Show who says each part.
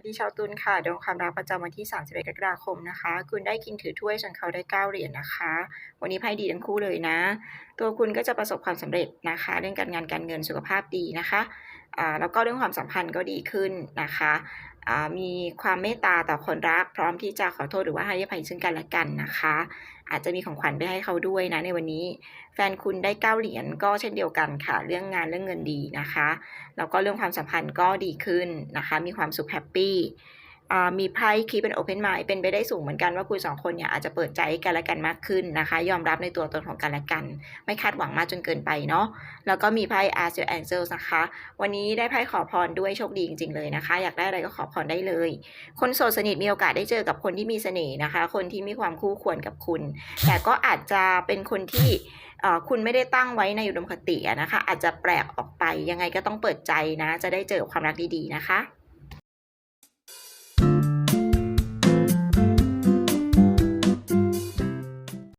Speaker 1: วัสดีชาวตุลค่ะดวงความรักประจำวันที่ 31 กรกฎาคมนะคะ คุณได้กินถือถ้วยส่วนเขาได้ 9 เหรียญนะคะ วันนี้ไพ่ดีทั้งคู่เลยนะ ตัวคุณก็จะประสบความสำเร็จนะคะ เรื่องการงานการเงินสุขภาพดีนะคะแล้วก็เรื่องความสัมพันธ์ก็ดีขึ้นนะคะ มีความเมตตาต่อคนรัก พร้อมที่จะขอโทษหรือว่าให้อภัยซึ่งกันและกันนะคะ อาจจะมีของขวัญไปให้เขาด้วยนะในวันนี้ แฟนคุณได้เก้าเหรียญก็เช่นเดียวกันค่ะ เรื่องงานเรื่องเงินดีนะคะ แล้วก็เรื่องความสัมพันธ์ก็ดีขึ้นนะคะ มีความสุขแฮปปี้ มีไพ่คีเป็นโอเพนไม n d เป็นไปได้สูงเหมือนกันว่าคุณสองคนเนี่ยอาจจะเปิดใจกันและกันมากขึ้นนะคะ ยอมรับในตัวตนของกันและกัน ไม่คาดหวังมากจนเกินไปเนาะแล้วก็มีไพ่ Ask Your Angels นะคะ วันนี้ได้ไพ่ขอพรด้วยโชคดีจริงๆเลยนะคะ อยากได้อะไรก็ขอพรได้เลย คนโสดสนิทมีโอกาสได้เจอกับคนที่มีเสน่ห์นะคะ คนที่มีความคู่ควรกับคุณ แต่ก็อาจจะเป็นคนที่คุณไม่ได้ตั้งไว้ในอุดมคตินะคะ อาจจะแปลกออกไปยังไงก็ต้องเปิดใจนะ จะได้เจอความรักดีๆนะคะ